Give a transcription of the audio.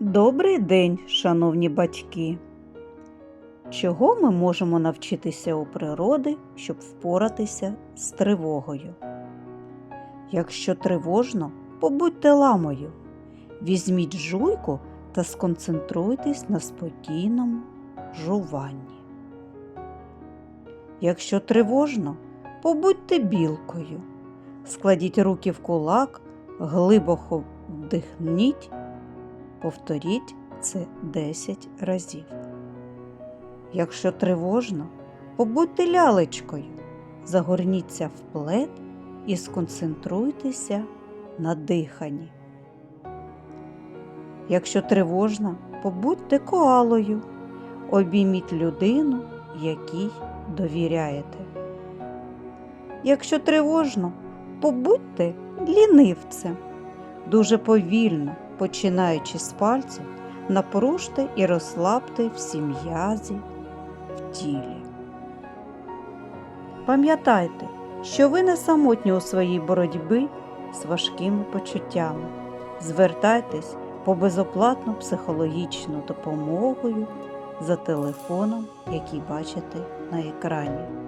Добрий день, шановні батьки! Чого ми можемо навчитися у природи, щоб впоратися з тривогою? Якщо тривожно, побудьте ламою, візьміть жуйку та сконцентруйтесь на спокійному жуванні. Якщо тривожно, побудьте білкою, складіть руки в кулак, глибоко вдихніть Повторіть це 10 разів. Якщо тривожно, побудьте лялечкою, загорніться в плед і сконцентруйтеся на диханні. Якщо тривожно, побудьте коалою, обійміть людину, якій довіряєте. Якщо тривожно, побудьте лінивцем, дуже повільно починаючи з пальців, напружте і розслабте всі м'язі в тілі. Пам'ятайте, що ви не самотні у своїй боротьбі з важкими почуттями. Звертайтесь по безоплатну психологічну допомогою за телефоном, який бачите на екрані.